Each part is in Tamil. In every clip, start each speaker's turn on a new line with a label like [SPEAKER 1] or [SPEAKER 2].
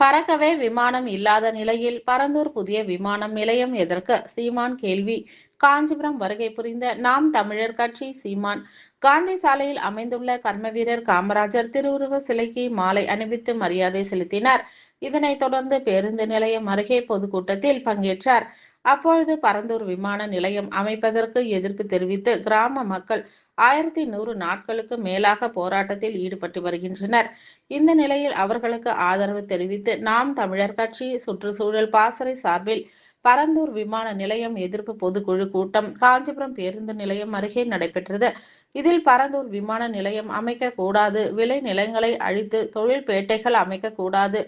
[SPEAKER 1] பறக்கவே விமானம் இல்லாத நிலையில் பரந்தூர் புதிய விமானம் நிலையம் எதற்கு? சீமான் கேள்வி. காஞ்சிபுரம் வருகை புரிந்த நாம் தமிழர் கட்சி சீமான். காந்தி சாலையில் அமைந்துள்ள கர்மவீரர் காமராஜர் திருவுருவ சிலைக்கு மாலை அணிவித்து மரியாதை செலுத்தினார். இதனைத் தொடர்ந்து பேருந்து நிலையம் அருகே பொதுக்கூட்டத்தில் பங்கேற்றார். அப்பொழுது பரந்தூர் விமான நிலையம் அமைப்பதற்கு எதிர்ப்பு தெரிவித்து கிராம மக்கள் ஆயிரத்தி நூறு நாட்களுக்கு மேலாக போராட்டத்தில் ஈடுபட்டு வருகின்றனர். இந்த நிலையில் அவர்களுக்கு ஆதரவு தெரிவித்து நாம் தமிழர் கட்சி சுற்றுச்சூழல் பாசறை சார்பில் பரந்தூர் விமான நிலையம் எதிர்ப்பு பொதுக்குழு கூட்டம் காஞ்சிபுரம் பேருந்து நிலையம் அருகே நடைபெற்றது. இதில் பரந்தூர் விமான நிலையம் அமைக்க கூடாது விளை நிலங்களை அழித்து தொழில் பேட்டைகள் அமைக்க கூடாது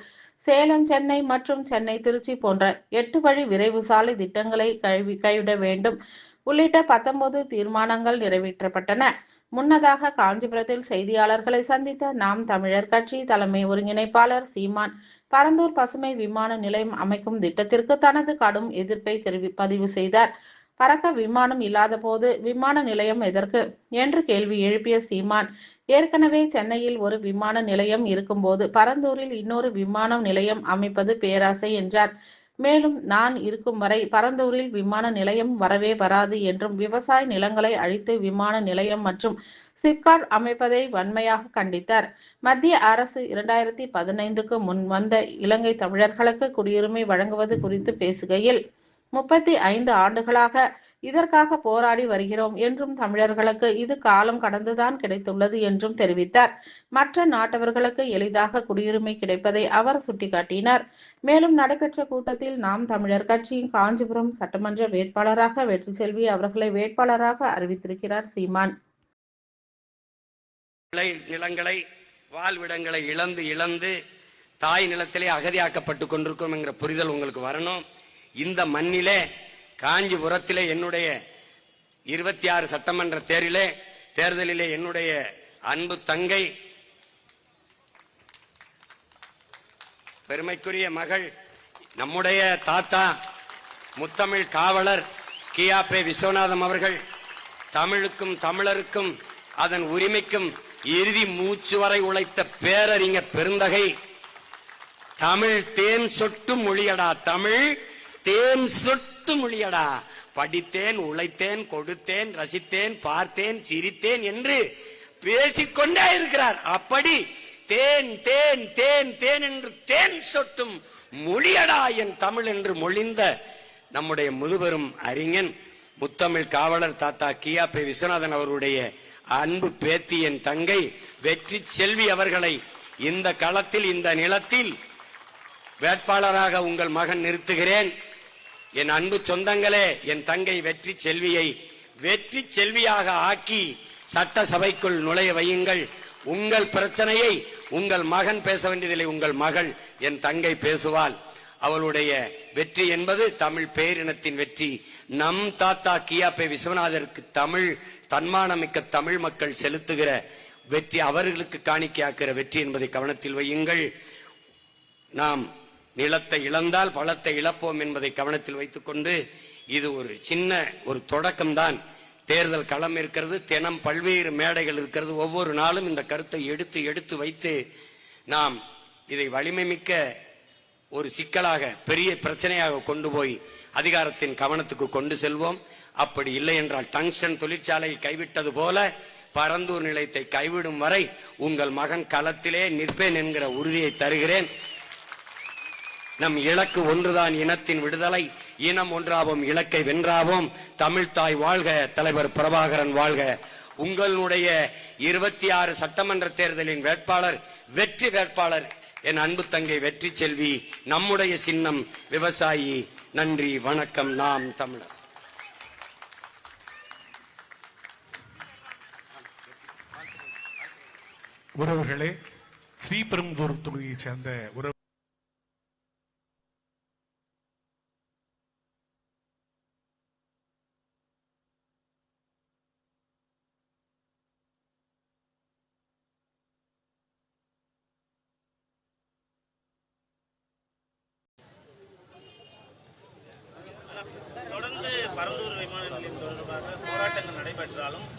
[SPEAKER 1] சேலம் சென்னை மற்றும் சென்னை திருச்சி போன்ற எட்டு வழி விரைவு சாலை திட்டங்களை கழுவி கைவிட வேண்டும். உள்ளிட்ட பத்தொன்பது தீர்மானங்கள் நிறைவேற்றப்பட்டன. முன்னதாக காஞ்சிபுரத்தில் செய்தியாளர்களை சந்தித்த நாம் தமிழர் கட்சி தலைமை ஒருங்கிணைப்பாளர் சீமான் பரந்தூர் பசுமை விமான நிலையம் அமைக்கும் திட்டத்திற்கு தனது கடும் எதிர்ப்பை தெரிவி பதிவு செய்தார். பறக்க விமானம் இல்லாத போது விமான நிலையம் எதற்கு? என்று கேள்வி எழுப்பிய சீமான் ஏற்கனவே சென்னையில் ஒரு விமான நிலையம் இருக்கும்போது பரந்தூரில் இன்னொரு விமான நிலையம் அமைப்பது பேராசை என்றார். மேலும் நான் இருக்கும் வரை பரந்தூரில் விமான நிலையம் வரவே வராது என்றும் விவசாய நிலங்களை அழித்து விமான நிலையம் மற்றும் சிப்காட் அமைப்பதை வன்மையாக கண்டித்தார். மத்திய அரசு இரண்டாயிரத்தி பதினைந்துக்கு முன் வந்த இலங்கை தமிழர்களுக்கு குடியுரிமை வழங்குவது குறித்து பேசுகையில் முப்பத்தி ஐந்து ஆண்டுகளாக இதற்காக போராடி வருகிறோம் என்றும் தமிழர்களுக்கு இது காலம் கடந்துதான் கிடைத்துள்ளது என்றும் தெரிவித்தார். மற்ற நாட்டவர்களுக்கு எளிதாக குடியுரிமை கிடைப்பதை அவர் சுட்டிக்காட்டினார். மேலும் நடைபெற்ற கூட்டத்தில் நாம் தமிழர் கட்சியின் காஞ்சிபுரம் சட்டமன்ற வேட்பாளராக வெற்றி செல்வி அவர்களை வேட்பாளராக அறிவித்திருக்கிறார் சீமான்.
[SPEAKER 2] நிலங்களை வாழ்விடங்களை இழந்து இழந்து தாய் நிலத்திலே அகதியாக்கப்பட்டு கொண்டிருக்கோம் என்கிற புரிதல் உங்களுக்கு வரணும். இந்த மண்ணிலே காஞ்சிபுரத்திலே என்னுடைய இருபத்தி ஆறு சட்டமன்ற தேரிலே தேர்தலிலே என்னுடைய அன்பு தங்கை பெருமைக்குரிய மகள் நம்முடைய தாத்தா முத்தமிழ் காவலர் கியாபே விஸ்வநாதம் அவர்கள் தமிழுக்கும் தமிழருக்கும் அதன் உரிமைக்கும் இறுதி மூச்சு வரை உழைத்த பேரறிஞர் பெருந்தகை தமிழ் தேன் சொட்டு மொழியடா தமிழ் தேன் சொட்டு மொழியடா. படித்தேன் உழைத்தேன் கொடுத்தேன் ரசித்தேன் பார்த்தேன் சிரித்தேன் என்று பேசிக்கொண்டே இருக்கிறார். அப்படி தேன் தேன் தேன் தேன் என்று தேன் சொட்டும் மொழியடா என் தமிழ் என்று மொழிந்த நம்முடைய முதுபெரும் அறிஞன் முத்தமிழ் காவலர் தாத்தா கியாபி விஸ்வநாதன் அவருடைய அன்பு பேத்தி என் தங்கை வெற்றி செல்வி அவர்களை இந்த களத்தில் இந்த நிலத்தில் வேட்பாளராக உங்கள் மகன் நிறுத்துகிறேன். என் அன்பு சொந்தங்களே என் தங்கை வெற்றி செல்வியை வெற்றி செல்வியாக ஆக்கி சட்டசபைக்குள் நுழைய வையுங்கள். உங்கள் பிரச்சனையை உங்கள் மகன் பேச வேண்டியதில்லை உங்கள் மகள் என் தங்கை பேசுவாள். அவளுடைய வெற்றி என்பது தமிழ் பேரினத்தின் வெற்றி. நம் தாத்தா கியாபே விஸ்வநாதருக்கு தமிழ் தன்மானமிக்க தமிழ் மக்கள் செலுத்துகிற வெற்றி அவர்களுக்கு காணிக்கையாக்குற வெற்றி என்பதை கவனத்தில் வையுங்கள். நாம் நிலத்தை இழந்தால் பழத்தை இழப்போம் என்பதை கவனத்தில் வைத்துக்கொண்டு இது ஒரு சின்ன ஒரு தொடக்கம்தான். தேர்தல் களம் இருக்கிறது தினம் பல்வேறு மேடைகள் இருக்கிறது. ஒவ்வொரு நாளும் இந்த கருத்தை எடுத்து எடுத்து வைத்து நாம் இதை வலிமை மிக்க ஒரு சிக்கலாக பெரிய பிரச்சனையாக கொண்டு போய் அதிகாரத்தின் கவனத்துக்கு கொண்டு செல்வோம். அப்படி இல்லை என்றால் டங்ஸ்டன் தொழிற்சாலையை கைவிட்டது போல பரந்தூர் நிலையத்தை கைவிடும் வரை உங்கள் மகன் களத்திலே நிற்பேன் என்கிற உறுதியை தருகிறேன். நம் இலக்கு ஒன்றுதான் இனத்தின் விடுதலை. இனம் ஒன்றாவோம் இலக்கை வென்றாவோம் தமிழ்தாய் வாழ்க தலைவர் பிரபாகரன் வாழ்க. உங்களுடைய இருபத்தி ஆறு சட்டமன்ற தேர்தலின் வேட்பாளர் வெற்றி வேட்பாளர் என் அன்பு தங்கை வெற்றி செல்வி நம்முடைய சின்னம் விவசாயி நன்றி வணக்கம் நாம் தமிழர்.
[SPEAKER 3] உறவுகளே ஸ்ரீபெரும்புதூர் தொகுதியைச் சேர்ந்த உறவு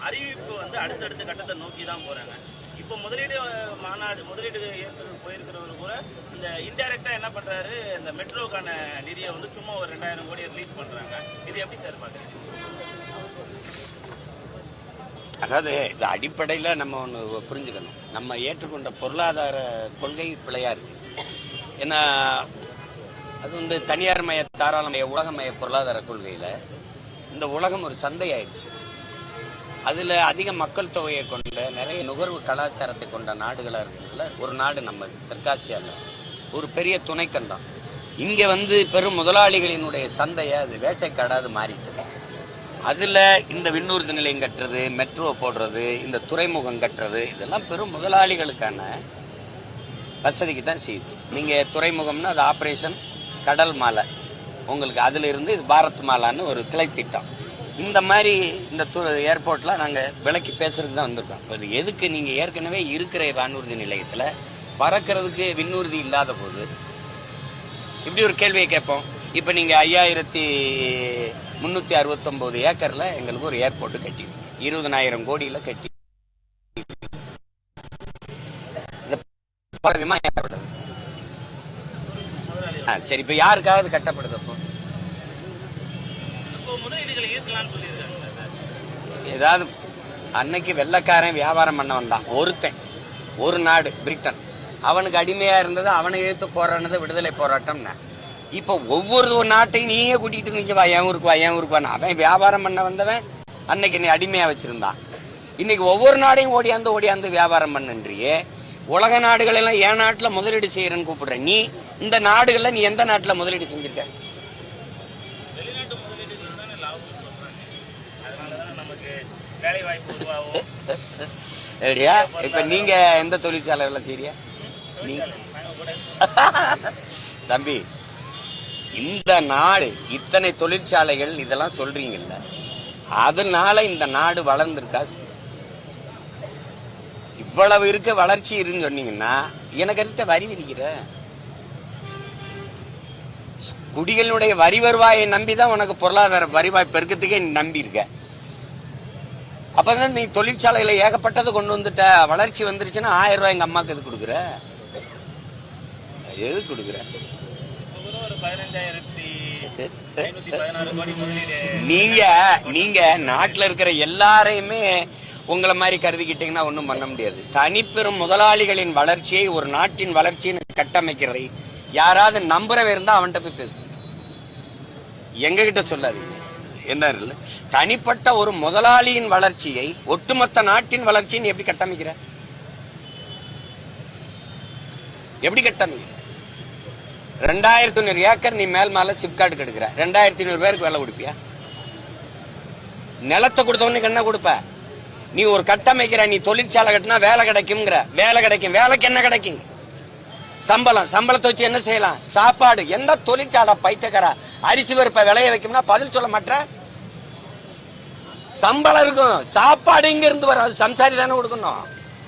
[SPEAKER 4] அறிவிப்பு வந்து அடுத்தடுத்த கட்டத்தை நோக்கி தான் போறாங்க. இப்போ முதலீடு மாநாடு முதலீடு ஏற்கனவே போயிருக்கிறவர் கூட இந்த இன்டைரக்டா என்ன பண்றாரு இந்த மெட்ரோக்கான நிதியை வந்து சும்மா ஒரு ரெண்டாயிரம் கோடி ரிலீஸ் பண்றாங்க. இது எப்படி சார் பாக்குறீங்க?
[SPEAKER 5] அதாவது இந்த அடிப்படையில் நம்ம ஒன்று புரிஞ்சுக்கணும். நம்ம ஏற்றுக்கொண்ட பொருளாதார கொள்கை பிழையா இருக்கு. ஏன்னா அது வந்து தனியார் மய தாராளமய உலகமய பொருளாதார கொள்கையில் இந்த உலகம் ஒரு சந்தை ஆயிடுச்சு அதில் அதிக மக்கள் தொகையை கொண்ட நிறைய நுகர்வு கலாச்சாரத்தை கொண்ட நாடுகளாக இருக்கிறதுல ஒரு நாடு நம்ம தெற்காசியாவில் ஒரு பெரிய துணைக்கண்டம் இங்கே வந்து பெரும் முதலாளிகளினுடைய சந்தையை அது வேட்டைக்காடாது மாறிட்டு அதில் இந்த விண்ணூர்தி நிலையம் கட்டுறது மெட்ரோ போடுறது இந்த துறைமுகம் கட்டுறது இதெல்லாம் பெரும் முதலாளிகளுக்கான வசதிக்கு தான் செய்யுது. நீங்கள் துறைமுகம்னா அது ஆப்ரேஷன் கடல் மாலை. உங்களுக்கு அதில் இருந்து இது பாரத் மாலான்னு ஒரு கிளை திட்டம் இந்த மாதிரி இந்த து ஏர்போர்ட்டில் நாங்கள் விலக்கி பேசுறதுக்கு தான் வந்திருக்கோம். இப்போ எதுக்கு நீங்கள் ஏற்கனவே இருக்கிற வானூர்தி நிலையத்தில் பறக்கிறதுக்கு விண்ணூர்தி இல்லாத போது இப்படி ஒரு கேள்வியை கேட்போம். இப்போ நீங்கள் ஐயாயிரத்தி முந்நூற்றி அறுபத்தொம்போது ஏக்கரில் எங்களுக்கு ஒரு ஏர்போர்ட் கட்டி இருபதனாயிரம் கோடியில் கட்டி. இந்த சரி இப்போ யாருக்காவது கட்டப்படுது அப்போ?
[SPEAKER 4] இப்போ முதலீடுகளை ஈர்க்கலாம்னு சொல்லியிருக்காங்க
[SPEAKER 5] ஏதாவது அன்னைக்கு வெள்ளைக்காரன் வியாபாரம் பண்ண வந்தான். ஒருத்தன். ஒரு நாடு பிரிட்டன். அவனுக்கு அடிமையா இருந்தது அவனை எதிர்த்து போராடினது விடுதலை போராட்டம்னா. இப்போ ஒவ்வொரு ஒரு நாட்டையும் நீயே கூட்டிகிட்டு நீங்க வா என் ஊருக்கு வா என் ஊருக்கு வா அவன் வியாபாரம் பண்ண வந்தவன் அன்னைக்கு நீ அடிமையாக வச்சிருந்தான். இன்னைக்கு ஒவ்வொரு நாடையும் ஓடியாந்து ஓடியாந்து வியாபாரம் பண்ணுன்றியே உலக நாடுகளெல்லாம் என் நாட்டில் முதலீடு செய்யறேன்னு கூப்பிடுற நீ இந்த நாடுகளில் நீ எந்த நாட்டில் முதலீடு செஞ்சிருக்க
[SPEAKER 4] வெளிநாட்டு முதலீடுகள் தானே லாபம்னு சொல்றாங்க அதனால தானே நமக்கு வேலை வாய்ப்பு உருவாகும்
[SPEAKER 5] ரெடியா இப்ப நீங்க எந்த
[SPEAKER 4] நாங்க கூட
[SPEAKER 5] தம்பி இந்த நாடு இத்தனை தொழிற்சாலைகள் இதெல்லாம் சொல்றீங்கல்ல. அதனால இந்த நாடு வளர்ந்துருக்கா? இவ்வளவு இருக்க வளர்ச்சி இருக்குன்னு சொன்னீங்கன்னா எனக்கு அடுத்த வரி விதிக்கிற? குடிகளுடைய வரி வருவாயை நம்பிதான் உனக்கு பொருளாதார வரிவாய் பெருக்கத்துக்கே நம்பி இருக்க அப்பதான் நீ தொழிற்சாலையில ஏகப்பட்டது கொண்டு வந்துட்ட. வளர்ச்சி வந்துருச்சுன்னா ஆயிரம் ரூபாய் எங்க அம்மாக்கு எது கொடுக்குற? எது கொடுக்குற?
[SPEAKER 4] ஒரு
[SPEAKER 5] நீங்க நீங்க நாட்டுல இருக்கிற எல்லாரையுமே உங்களை மாதிரி கருதிக்கிட்டீங்கன்னா ஒன்றும் பண்ண முடியாது. தனிப்பெரும் முதலாளிகளின் வளர்ச்சியை ஒரு நாட்டின் வளர்ச்சின்னு கட்டமைக்கிறதை யாராவது நம்புறவ இருந்தா அவன்கிட்ட போய் பேசு. எங்ககிட்ட சொல்லாதீங்க. என்ன தனிப்பட்ட ஒரு முதலாளியின் வளர்ச்சியை ஒட்டுமொத்த நாட்டின் வளர்ச்சியை நீ எப்படி கட்டமைக்கிற? எப்படி கட்டமைக்கிற? ரெண்டாயிரத்தி ஐநூறு ஏக்கர் நீ மேல் மேல சிப்காட்டுக்கு எடுக்கிற. ரெண்டாயிரத்தி ஐநூறு பேருக்கு வேலை கொடுப்பியா? நிலத்தை கொடுத்தவனுக்கு என்ன கொடுப்ப? நீ ஒரு கட்டமைக்கிற நீ தொழிற்சாலை கட்டினா வேலை கிடைக்கும்ங்கிற. வேலை கிடைக்கும். வேலைக்கு என்ன கிடைக்கும்? சம்பளம். சம்பளத்தை வச்சு என்ன செய்யலாம்? சாப்பாடு. எந்த தொழிற்சாலை பைத்தக்கரா அரிசி பருப்பை விளைய வைக்கும்னா பதில் சொல்ல மாட்டேன் சம்பளம் இருக்கும். சாப்பாடு இங்க இருந்து வரும் அது சம்சாரி தானே கொடுக்கணும்.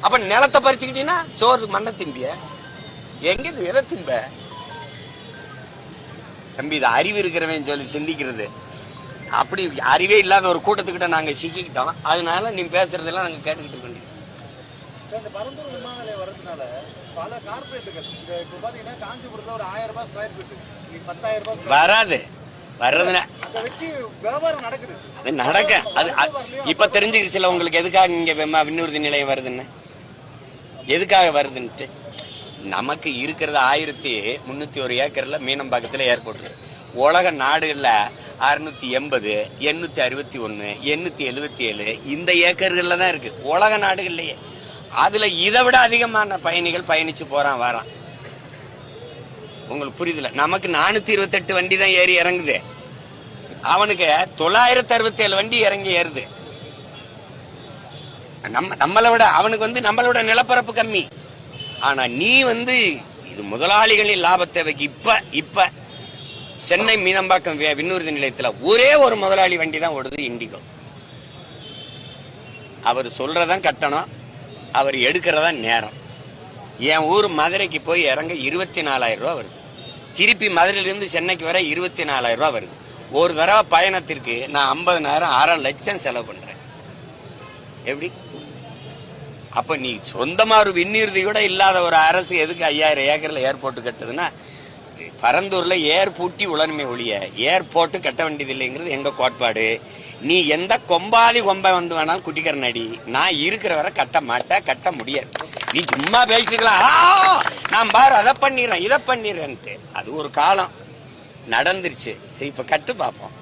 [SPEAKER 5] அப்ப நிலத்தை பறிச்சுக்கிட்டீங்கன்னா சோறு மண்ணை திம்பிய எங்க இது? எதை திம்ப? தம்பி இது அறிவு இருக்கிறவன் சொல்லி சிந்திக்கிறது. அப்படி அறிவே இல்லாத ஒரு கூட்டத்துக்கிட்ட நாங்க சிக்கிக்கிட்டோம். அதனால நீ பேசுறதெல்லாம் நாங்க கேட்டுக்கிட்டு இருக்கோம்
[SPEAKER 6] இந்த பரந்தூர் விமான நிலையம் வர்றதுனால பல கார்பரேட்டுகள் இந்த இப்போ பாத்தீங்கன்னா காஞ்சிபுரத்துல ஒரு ஆயிரம் ரூபாய் ஸ்கொயர் ஃபீட் இன்னைக்கு பத்தாயிரம் ரூபாய்
[SPEAKER 5] வராது. வர்றதுனா.
[SPEAKER 6] அது
[SPEAKER 5] நடக்க. அது இப்ப தெரிஞ்சுக்கிச்சுல உங்களுக்கு எதுக்காக இங்க விண்ணூர்தி நிலையம் வருதுன்னு? எதுக்காக வருதுன்ட்டு? நமக்கு இருக்கிறது ஆயிரத்தி முன்னூத்தி ஒரு ஏக்கர்ல மீனம்பாக்கத்துல ஏர்போர்ட் உலக நாடுகளில் அறுநூத்தி எண்பது எண்ணூத்தி அறுபத்தி ஒன்னு எண்ணூத்தி எழுபத்தி ஏழு இந்த ஏக்கர்கள்ல தான் இருக்கு. உலக நாடுகள்லயே. அதுல இதை விட அதிகமான பயணிகள் பயணிச்சு போறான் வரான். உங்களுக்கு புரியுதுல? நமக்கு நானூத்தி இருபத்தெட்டு வண்டி தான் ஏறி இறங்குது. அவனுக்கு தொள்ளாயிரத்தி அறுபத்தி ஏழு வண்டி இறங்கி ஏறுது. நம்ம நம்மளை விட அவனுக்கு வந்து நம்மளோட நிலப்பரப்பு கம்மி. ஆனா நீ வந்து இது முதலாளிகளின் லாபத்தை வைக்க இப்ப இப்ப சென்னை மீனம்பாக்கம் விண்ணூர்தி நிலையத்துல ஒரே ஒரு முதலாளி வண்டி தான் ஓடுது இண்டிகோ. அவர் சொல்றதான் கட்டணம் அவர் எடுக்கிறதா நேரம். என் ஊர் மதுரைக்கு போய் இறங்க இருபத்தி நாலாயிரம் ரூபா வருது. திருப்பி மதுரையிலிருந்து சென்னைக்கு வர இருபத்தி நாலாயிரம் ரூபா வருது. ஒரு தடவை பயணத்திற்கு நான் ஐம்பதனாயிரம் அரை லட்சம் செலவு பண்றேன். எப்படி? அப்ப நீ சொந்தமா ஒரு விண்ணிறுதி கூட இல்லாத ஒரு அரசு எதுக்கு ஐயாயிரம் ஏக்கர்ல ஏர்போர்ட் கட்டுதுன்னா பரந்தூர்ல ஏர் பூட்டி உளனுமே ஒழிய ஏர்போர்ட்டு கட்ட வேண்டியது இல்லைங்கிறது எங்க கோட்பாடு. நீ எந்த கொம்பாதி கொம்பை வந்து வேணாலும் குட்டிக்கிற அடி. நான் இருக்கிற வரை கட்ட மாட்டேன் கட்ட முடியாது. நீ சும்மா பேசிக்கலாம். நான் பாரு அதை பண்ணிடுறேன் இதை பண்ணிடுறேன்ட்டு. அது ஒரு காலம். நடந்துருச்சு. இப்ப கட்டு பார்ப்போம்